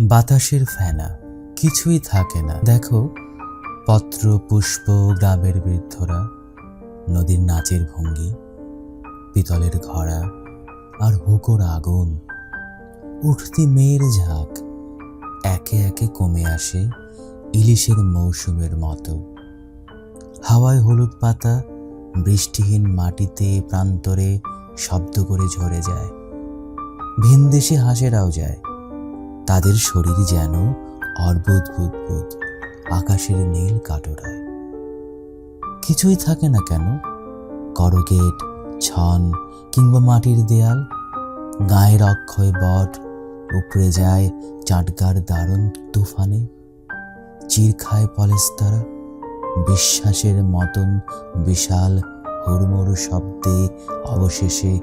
বাতাসের ফেনা, কিছুই থাকে না। দেখো, পত্র, পুষ্প, গ্রামের বৃদ্ধরা, নদীর নাচের ভঙ্গি, পিতলের ঘড়া আর হুকোর আগুন। উঠতি মেয়ের ঝাঁক, একে একে কমে আসে ইলিশের মৌসুমের মতো। হাওয়ায় হলুদ পাতা, বৃষ্টিহীন মাটিতে প্রান্তরে শব্দ করে ঝরে যায়। ভিনদেশে হাঁসেরাও যায়। তাদের শরীর যেন অর্বুদ বুদবুদ আকাশের নীল কাটোরায় কিছুই থাকে না কেন? করগেট, ছন কিংবা মাটির দেয়াল। গায়ের অক্ষয় বট উপড়ে যায় চাটগার দারুণ তুফানে। চির খায় পলেস্তারা, বিশ্বাসের মতন বিশাল হুড়মুড় শব্দে অবশেষে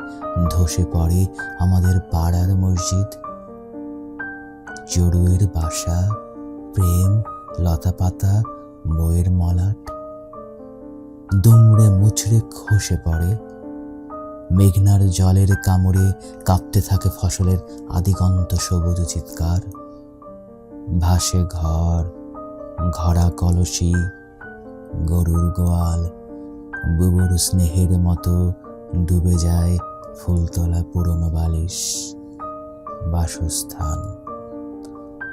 ধসে পড়ে আমাদের পাড়ার মসজিদ। জড়ুয়ের বাসা, প্রেম, লতাপাতা, বইয়ের মলাট। দুমড়ে মুচড়ে খসে পড়ে। মেঘনার জলের কামড়ে কাঁপতে থাকে ফসলের আদিগন্ত সবুজ চিৎকার। ভাসে ঘর, ঘরা কলসি, গরুর গোয়াল, বুবুর স্নেহের মতো ডুবে যায় ফুলতলা পুরনো বালিশ। বাসস্থান।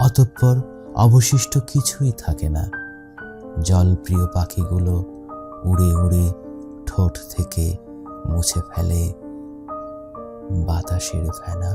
অতঃপর অবশিষ্ট কিছুই থাকে না। জলপ্রিয় পাখিগুলো উড়ে উড়ে ঠোঁট থেকে মুছে ফেলে। বাতাসের ফেনা